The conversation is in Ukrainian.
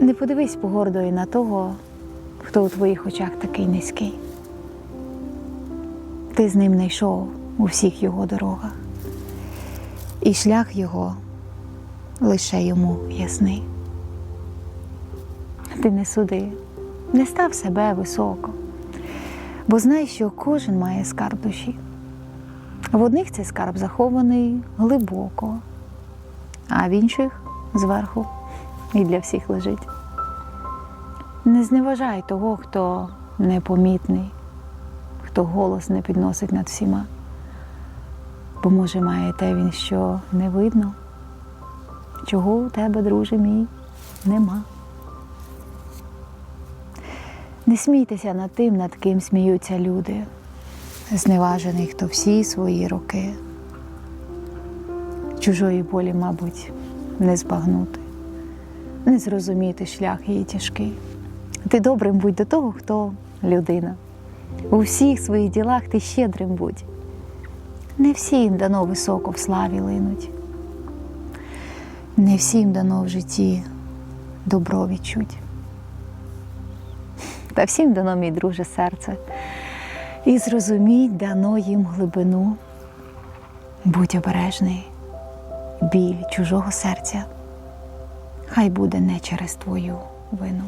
Не подивись погордою на того, хто у твоїх очах такий низький. Ти з ним не йшов у всіх його дорогах, і шлях його лише йому ясний. Ти не суди, не став себе високо, бо знай, що кожен має скарб душі. В одних цей скарб захований глибоко, а в інших зверху і для всіх лежить. Не зневажай того, хто непомітний, хто голос не підносить над всіма. Бо, може, має те він, що не видно, чого у тебе, друже мій, нема. Не смійтеся над тим, над ким сміються люди, зневажений, хто всі свої роки. Чужої болі, мабуть, не збагнути, не зрозуміти шлях її тяжкий. Ти добрим будь до того, хто людина. У всіх своїх ділах ти щедрим будь. Не всім дано високо в славі линуть. Не всім дано в житті добро відчуть. Та всім дано, мій друже, серце. І зрозуміть дано їм глибину. Будь обережний, біль чужого серця. Хай буде не через твою вину.